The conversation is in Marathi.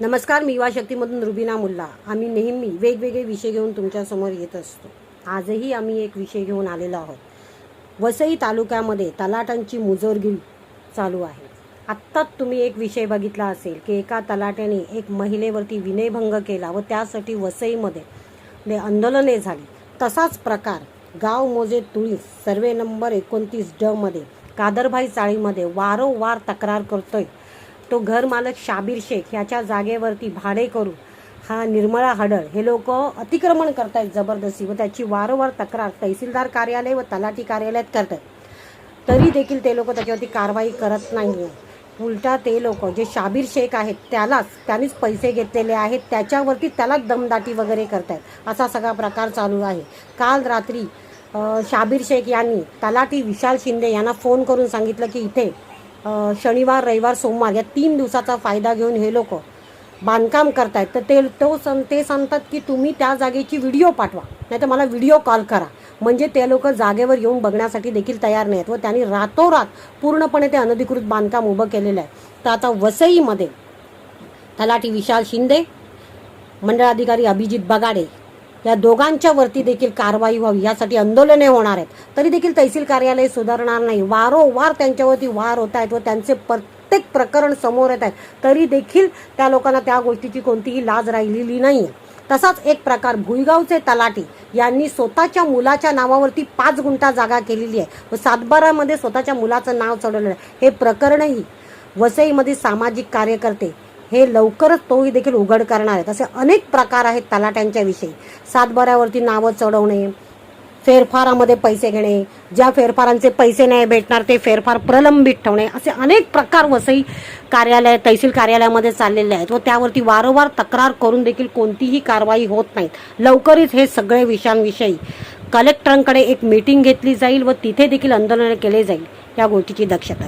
नमस्कार मी युवा शक्तीमधून रुबिना मुल्ला. आम्ही नेहमी वेगवेगळे विषय घेऊन तुमच्यासमोर येत असतो. आजही आम्ही एक विषय घेऊन आलेलो आहोत. वसई तालुक्यामध्ये तलाटांची मुजोरगिरी चालू आहे. आत्ताच तुम्ही एक विषय बघितला असेल की एका तलाट्याने एक महिलेवरती विनयभंग केला व त्यासाठी वसईमध्ये आंदोलने झाली तसाच प्रकार गाव मोजे तुळीस सर्वे नंबर एकोणतीस डमध्ये कादरभाई चाळीमध्ये वारंवार तक्रार करतोय. तो घरमालक शाबीर शेख याच्या जागेवरती भाडे करू हा निर्मळा हडळ हे लोक अतिक्रमण करतायत जबरदस्ती व त्याची वारंवार तक्रार तहसीलदार कार्यालय व तलाठी कार्यालयात करतात तरी देखील ते लोक त्याच्यावरती कारवाई करत नाही उलटा ते लोक जे शाबीर शेख आहेत त्यालाच त्यांनीच पैसे घेतलेले आहेत त्याच्यावरती त्यालाच दमदाटी वगैरे करतायत. असा सगळा प्रकार चालू आहे. काल रात्री शाबीर शेख यांनी तलाठी विशाल शिंदे यांना फोन करून सांगितलं की इथे शनिवार रविवार सोमवार या तीन दिवसाचा फायदा घेऊन हे लोक बांधकाम करतायत. तर ते तो सं ते सांगतात की तुम्ही त्या जागेची व्हिडिओ पाठवा नाही तर मला व्हिडिओ कॉल करा. म्हणजे ते लोक जागेवर येऊन बघण्यासाठी देखील तयार नाहीत व त्यांनी रातोरात पूर्णपणे ते अनधिकृत बांधकाम उभं केलेलं आहे. तर आता वसईमध्ये तलाठी विशाल शिंदे मंडळाधिकारी अभिजित बगाडे या दोघांच्या वरती देखील कारवाई व्हावी यासाठी आंदोलने होणार आहेत. तरी देखील तहसील कार्यालय सुधारणार नाही. वारंवार त्यांच्यावरती वार होत आहेत व त्यांचे प्रत्येक प्रकरण समोर येत आहेत. तरी देखील त्या लोकांना त्या गोष्टीची कोणतीही लाज राहिलेली नाही तसाच एक प्रकार भुईगावचे तलाठी यांनी स्वतःच्या मुलाच्या नावावरती पाच गुंठा जागा केलेली आहे व सातबारामध्ये स्वतःच्या मुलाचं नाव चढवलेलं आहे. हे प्रकरणही वसईमध्ये सामाजिक कार्यकर्ते हे लवकरच तोही देखील उघड करणार आहेत. असे अनेक प्रकार आहेत तलाट्यांच्याविषयी सातबाऱ्यावरती नावं चढवणे फेरफारामध्ये पैसे घेणे ज्या फेरफारांचे पैसे नाही भेटणार ते फेरफार प्रलंबित ठेवणे असे अनेक प्रकार वसई कार्यालय तहसील कार्यालयामध्ये चाललेले आहेत व त्यावरती वारंवार तक्रार करून देखील कोणतीही कारवाई होत नाहीत. लवकरच हे सगळे विषयांविषयी कलेक्टरांकडे एक मीटिंग घेतली जाईल व तिथे देखील आंदोलन केले जाईल. या गोष्टीची दक्षता